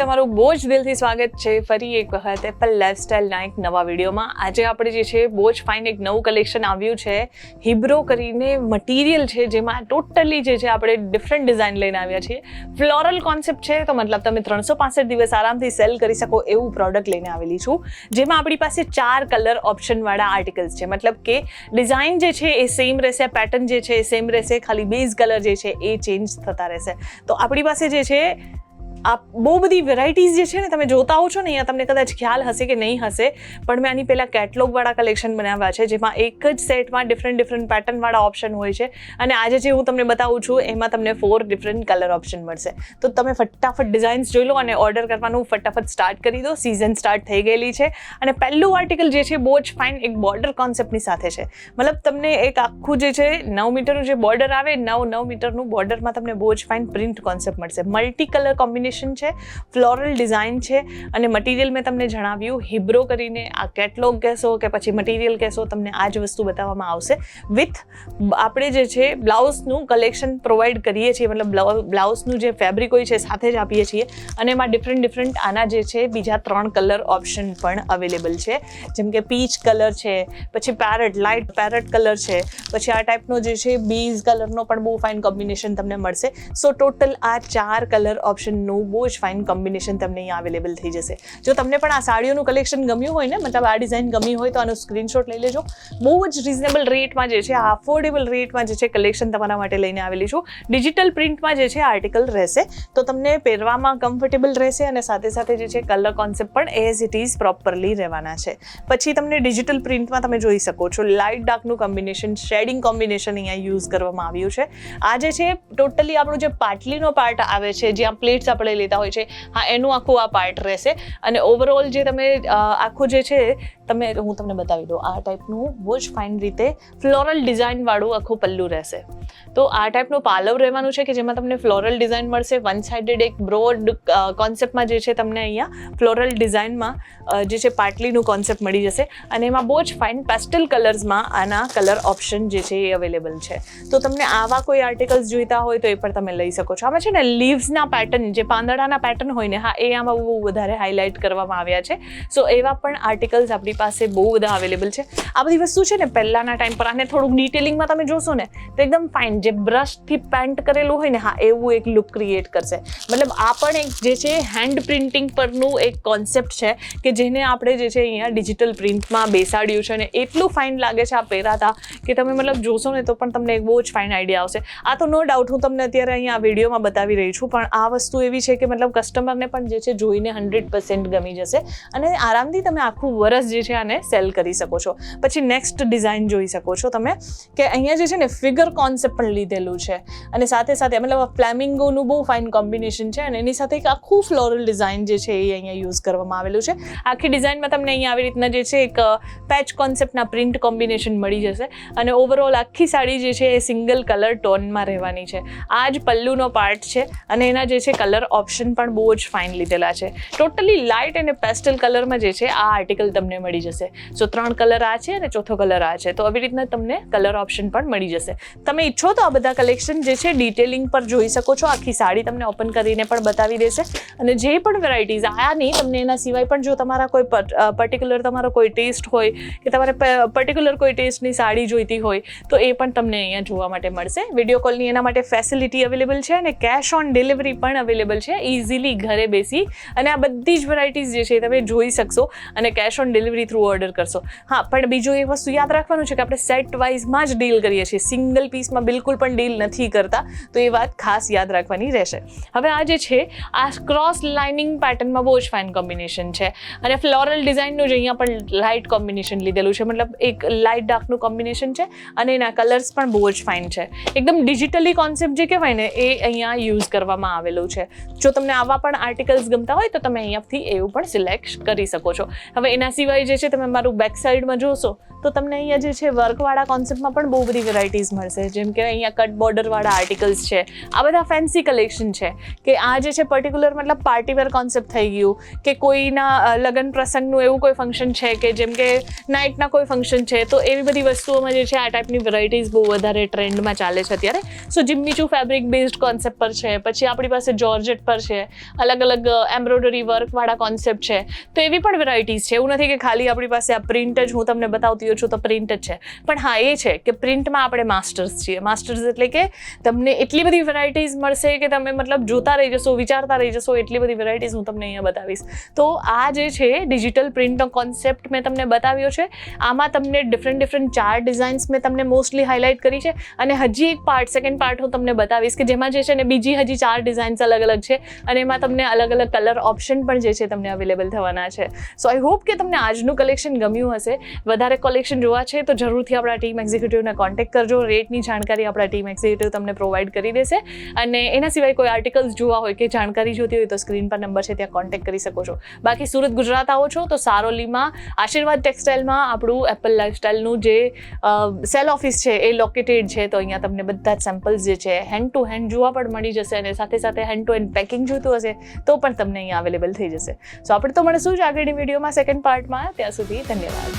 તમારું બહુ જ દિલથી સ્વાગત છે. ફરી એક વખત એપલ લાઇફસ્ટાઈલના એક નવા વિડીયોમાં. આજે આપણે જે છે બહુ જ ફાઇન એક નવું કલેક્શન આવ્યું છે. હિબ્રો કરીને મટીરિયલ છે, જેમાં ટોટલી જે છે, આપણે ડિફરન્ટ ડિઝાઇન લઈને આવ્યા છીએ. ફ્લોરલ કોન્સેપ્ટ છે, તો મતલબ તમે ત્રણસો પાસઠ દિવસ આરામથી સેલ કરી શકો એવું પ્રોડક્ટ લઈને આવેલી છું. જેમાં આપણી પાસે ચાર કલર ઓપ્શનવાળા આર્ટિકલ્સ છે. મતલબ કે ડિઝાઇન જે છે, એ સેમ રહેશે પેટર્ન જે છે, એ સેમ રહેશે, ખાલી બેઝ કલર જે છે, એ ચેન્જ થતા રહેશે. તો આપણી પાસે જે છે આ બહુ બધી વેરાયટીઝ જે છે ને તમે જોતા હો છો ને, અહીંયા તમને કદાચ ખ્યાલ હશે કે નહીં હશે, પણ મેં આની પહેલાં કેટલોગવાળા કલેક્શન બનાવ્યા છે, જેમાં એક જ સેટમાં ડિફરન્ટ ડિફરન્ટ પેટર્નવાળા ઓપ્શન હોય છે. અને આજે જે હું તમને બતાવું છું, એમાં તમને ફોર ડિફરન્ટ કલર ઓપ્શન મળશે. તો તમે ફટાફટ ડિઝાઇન્સ જોઈ લો અને ઓર્ડર કરવાનું ફટાફટ સ્ટાર્ટ કરી દો. સિઝન સ્ટાર્ટ થઈ ગયેલી છે. અને પહેલું આર્ટિકલ જે છે, બહુ જ ફાઇન એક બોર્ડર કોન્સેપ્ટની સાથે છે. મતલબ તમને એક આખું જે છે, નવ મીટરનું જે બોર્ડર આવે, નવ નવ મીટરનું બોર્ડરમાં તમને બહુ જ ફાઇન પ્રિન્ટ કોન્સેપ્ટ મળશે. મલ્ટી કલર કોમ્બિનેશન છે, ફ્લોરલ ડિઝાઇન છે અને મટીરિયલ મેં તમને જણાવ્યું, હિબ્રો કરીને આ કેટલોગ કહેશો કે પછી મટીરિયલ કહેશો, તમને આ જ વસ્તુ બતાવવામાં આવશે. વિથ આપણે જે છે, બ્લાઉઝનું કલેક્શન પ્રોવાઈડ કરીએ છીએ, મતલબ બ્લાઉઝનું જે ફેબ્રિક હોય છે, સાથે જ આપીએ છીએ અને એમાં ડિફરન્ટ ડિફરન્ટ આના જે છે, બીજા ત્રણ કલર ઓપ્શન પણ અવેલેબલ છે. જેમ કે પીચ કલર છે, પછી પેરેટ લાઇટ પેરેટ કલર છે, પછી આ ટાઈપનો જે છે બીઝ કલરનો પણ બહુ ફાઇન કોમ્બિનેશન તમને મળશે. સો ટોટલ આ ચાર કલર ઓપ્શનનું બહુ જ ફાઇન કોમ્બિનેશન તમને અહીંયા અવેલેબલ થઈ જશે. જો તમને પણ આ સાડીઓનું કલેક્શન ગમ્યું હોય ને, મતલબ આ ડિઝાઇન ગમી હોય તો આનો સ્ક્રીનશોટ લઈ લેજો. બહુ જ રિઝનેબલ રેટમાં જે છે, આ અફોર્ડેબલ રેટમાં જે છે કલેક્શન તમારા માટે લઈને આવેલી છું. ડિજિટલ પ્રિન્ટમાં જે છે આર્ટિકલ રહેશે. તો તમને પહેરવામાં કમ્ફર્ટેબલ રહેશે અને સાથે સાથે જે છે કલર કોન્સેપ્ટ પણ એઝ ઇટ ઇઝ પ્રોપરલી રહેવાના છે. પછી તમને ડિજિટલ પ્રિન્ટમાં તમે જોઈ શકો છો લાઇટ ડાર્કનું કોમ્બિનેશન શેડિંગ કોમ્બિનેશન અહીંયા યુઝ કરવામાં આવ્યું છે. આ જે છે ટોટલી આપણું જે પાટલીનો પાર્ટ આવે છે, જ્યાં પ્લેટ્સ આપણે લેતા હોય છે. હા, એનું આખું આ પાર્ટ રહેશે. અને ઓવરઓલ જે તમે આખું જે છે તમે, હું તમને બતાવી દઉં. આ ટાઈપનું બહુ જ ફાઇન રીતે ફ્લોરલ ડિઝાઇનવાળું આખું પલ્લું રહેશે. તો આ ટાઈપનું પાલવ રહેવાનું છે કે જેમાં તમને ફ્લોરલ ડિઝાઇન મળશે. વન સાઇડેડ એક બ્રોડ કોન્સેપ્ટમાં જે છે તમને અહીંયા ફ્લોરલ ડિઝાઇનમાં જે છે પાટલીનું કોન્સેપ્ટ મળી જશે. અને એમાં બહુ જ ફાઇન પેસ્ટલ કલર્સમાં આના કલર ઓપ્શન જે છે એ અવેલેબલ છે. તો તમને આવા કોઈ આર્ટિકલ્સ જોઈતા હોય તો એ પણ તમે લઈ શકો છો. આમાં છે ને લીવ્સના પેટર્ન જે પાંદડાના પેટર્ન હોય ને, હા, એ આમાં બહુ વધારે હાઇલાઇટ કરવામાં આવ્યા છે. સો એવા પણ આર્ટિકલ્સ આપણી પાસે બહુ બધા અવેલેબલ છે. આ બધી વસ્તુ છે ને પહેલાંના ટાઈમ પર આને થોડુંક ડિટેલિંગમાં તમે જોશો ને, તો એકદમ ફાઇન જે બ્રશથી પેન્ટ કરેલું હોય ને, હા, એવું એક લુક ક્રિએટ કરશે. મતલબ આ પણ એક જે છે હેન્ડ પ્રિન્ટિંગ પરનું એક કોન્સેપ્ટ છે કે જેને આપણે જે છે અહીંયા ડિજિટલ પ્રિન્ટમાં બેસાડ્યું છે અને એટલું ફાઇન લાગે છે આ પહેરાતા કે તમે મતલબ જોશો ને, તો પણ તમને એક બહુ જ ફાઇન આઈડિયા આવશે. આ તો નો ડાઉટ હું તમને અત્યારે અહીંયા વિડીયોમાં બતાવી રહી છું, પણ આ વસ્તુ એવી છે કે મતલબ કસ્ટમરને પણ જે છે જોઈને હંડ્રેડ પર્સન્ટ ગમી જશે. અને આરામથી તમે આખું વરસ જે છે આને સેલ કરી શકો છો. પછી નેક્સ્ટ ડિઝાઇન જોઈ શકો છો તમે, કે અહીંયા જે છે ને ફિગર કોન્સેપ્ટ પણ લીધેલું છે. અને સાથે સાથે, મતલબ ફ્લેમિંગોનું બહુ ફાઇન કોમ્બિનેશન છે અને એની સાથે એક આખું ફ્લોરલ ડિઝાઇન જે છે એ અહીંયા યુઝ કરવામાં આવેલું છે. આખી ડિઝાઇનમાં તમને અહીંયા આવી રીતના જે છે એક પેચ કોન્સેપ્ટના પ્રિન્ટ કોમ્બિનેશન મળી જશે. અને ઓવરઓલ આખી સાડી જે છે એ સિંગલ કલર ટોનમાં રહેવાની છે. આ જ પલ્લુનો પાર્ટ છે અને એના જે છે કલર ઓપ્શન પણ બહુ જ ફાઇન લીધેલા છે. ટોટલી લાઇટ અને પેસ્ટલ કલરમાં જે છે આ આર્ટિકલ તમને મળી જશે. સો ત્રણ કલર આ છે અને ચોથો કલર આ છે. તો આવી રીતના તમને કલર ઓપ્શન પણ મળી જશે. તમે ઈચ્છો તો આ બધા કલેક્શન જે છે ડિટેલિંગ પર જોઈ શકો છો. આખી સાડી તમને ઓપન કરીને પણ બતાવી દેશે. અને જે પણ વેરાયટીઝ આયા નહીં તમને એના સિવાય પણ જો તમારા કોઈ પર્ટિક્યુલર તમારો કોઈ ટેસ્ટ હોય કે તમારે પર્ટિક્યુલર કોઈ ટેસ્ટની સાડી જોઈતી હોય, તો એ પણ તમને અહીંયા જોવા માટે મળશે. વીડિયો કોલની એના માટે ફેસિલિટી અવેલેબલ છે અને કેશ ઓન ડિલિવરી પણ અવેલેબલ છે. ઇઝીલી ઘરે બેસી અને આ બધી જ વેરાયટીઝ જે છે તમે જોઈ શકશો. અને cash on delivery through order કરશો. હા, પણ બીજું એ વસ્તુ યાદ રાખવાનું છે કે આપણે સેટ વાઇઝમાં જ ડીલ કરીએ છીએ. સિંગલ પીસમાં બિલકુલ પણ ડીલ નથી કરતા, તો એ વાત ખાસ યાદ રાખવાની રહેશે. હવે આ જે છે, આ ક્રોસ લાઇનિંગ પેટર્નમાં બહુ જ ફાઇન કોમ્બિનેશન છે. અને ફ્લોરલ ડિઝાઇનનું જ અહીંયા પણ લાઇટ કોમ્બિનેશન લીધેલું છે. મતલબ એક લાઇટ ડાર્કનું કોમ્બિનેશન છે અને એના કલર્સ પણ બહુ જ ફાઇન છે. એકદમ ડિજિટલી કોન્સેપ્ટ જે કહેવાય ને, એ અહીંયા યુઝ કરવામાં આવેલું છે. જો તમને આવા પણ આર્ટિકલ્સ ગમતા હોય, તો તમે અહીંયાથી એવું પણ સિલેક્ટ કરી શકો છો. હવે એના સિવાય જે જે છે તમે મારું બેક સાઈડમાં જોશો, તો તમને અહીંયા જે છે વર્કવાળા કોન્સેપ્ટમાં પણ બહુ બધી વેરાયટીઝ મળશે. જેમ કે અહીંયા કટ બોર્ડરવાળા આર્ટિકલ્સ છે, આ બધા ફેન્સી કલેક્શન છે. કે આ જે છે પર્ટિક્યુલર મતલબ પાર્ટીવેર કોન્સેપ્ટ થઈ ગયું, કે કોઈના લગ્ન પ્રસંગનું એવું કોઈ ફંક્શન છે કે જેમ કે નાઇટના કોઈ ફંક્શન છે, તો એવી બધી વસ્તુઓમાં જે છે આ ટાઈપની વેરાયટીઝ બહુ વધારે ટ્રેન્ડમાં ચાલે છે અત્યારે. So Jimmy Choo fabric based concept પર છે, પછી આપણી પાસે જોર્જેટ પર છે અલગ અલગ એમ્બ્રોઇડરી વર્કવાળા કોન્સેપ્ટ છે, તો એવી પણ વેરાયટીઝ છે. એવું નથી કે ખાલી આપણી પાસે આ પ્રિન્ટ જ હું તમને બતાવતી છું તો પ્રિન્ટ જ છે. પણ હા, એ છે કે પ્રિન્ટમાં આપણે માસ્ટર્સ છીએ. માસ્ટર્સ એટલે કે તમને એટલી બધી વેરાયટીઝ મળશે કે તમે મતલબ જોતા રહી જશો, વિચારતા રહી જશો, એટલી બધી વેરાયટીઝ હું તમને અહીંયા બતાવીશ. તો આ જે છે ડિજિટલ પ્રિન્ટનો કોન્સેપ્ટ મેં તમને બતાવ્યો છે. આમાં તમને ડિફરન્ટ ડિફરન્ટ ચાર ડિઝાઇન્સ મેં તમને મોસ્ટલી હાઇલાઇટ કરી છે. અને હજી એક પાર્ટ સેકન્ડ પાર્ટ હું તમને બતાવીશ કે જેમાં જે છે ને બીજી હજી ચાર ડિઝાઇન્સ અલગ અલગ છે. અને એમાં તમને અલગ અલગ કલર ઓપ્શન પણ જે છે તમને અવેલેબલ થવાના છે. સો આઈ હોપ કે તમને આજનું કલેક્શન ગમ્યું હશે. વધારે કલેક્શન જોવા છે તો જરૂરથી આપણા ટીમ એક્ઝિક્યુટિવને કોન્ટેક્ટ કરજો. રેટની જાણકારી આપણા ટીમ એક્ઝિક્યુટિવ તમને પ્રોવાઈડ કરી દેશે. અને એના સિવાય કોઈ આર્ટિકલ્સ જોવા હોય કે જાણકારી જોતી હોય તો સ્ક્રીન પર નંબર છે ત્યાં કોન્ટેક્ટ કરી શકો છો. બાકી સુરત, ગુજરાત આવો છો તો સારોલીમાં આશીર્વાદ ટેક્સટાઇલમાં આપણું એપલ લાઇફસ્ટાઇલનું જે સેલ ઓફિસ છે એ લોકેટેડ છે તો અહીંયા તમને બધા જ સેમ્પલ્સ જે છે હેન્ડ ટુ હેન્ડ જોવા પણ મળી જશે અને સાથે સાથે હેન્ડ ટુ હેન્ડ પેકિંગ જોઈતું હશે તો પણ તમને અહીંયા અવેલેબલ થઈ જશે. સો આપણે તો મળીશું જ આગળની વિડીયોમાં સેકન્ડ પાર્ટમાં ત્યાં સુધી ધન્યવાદ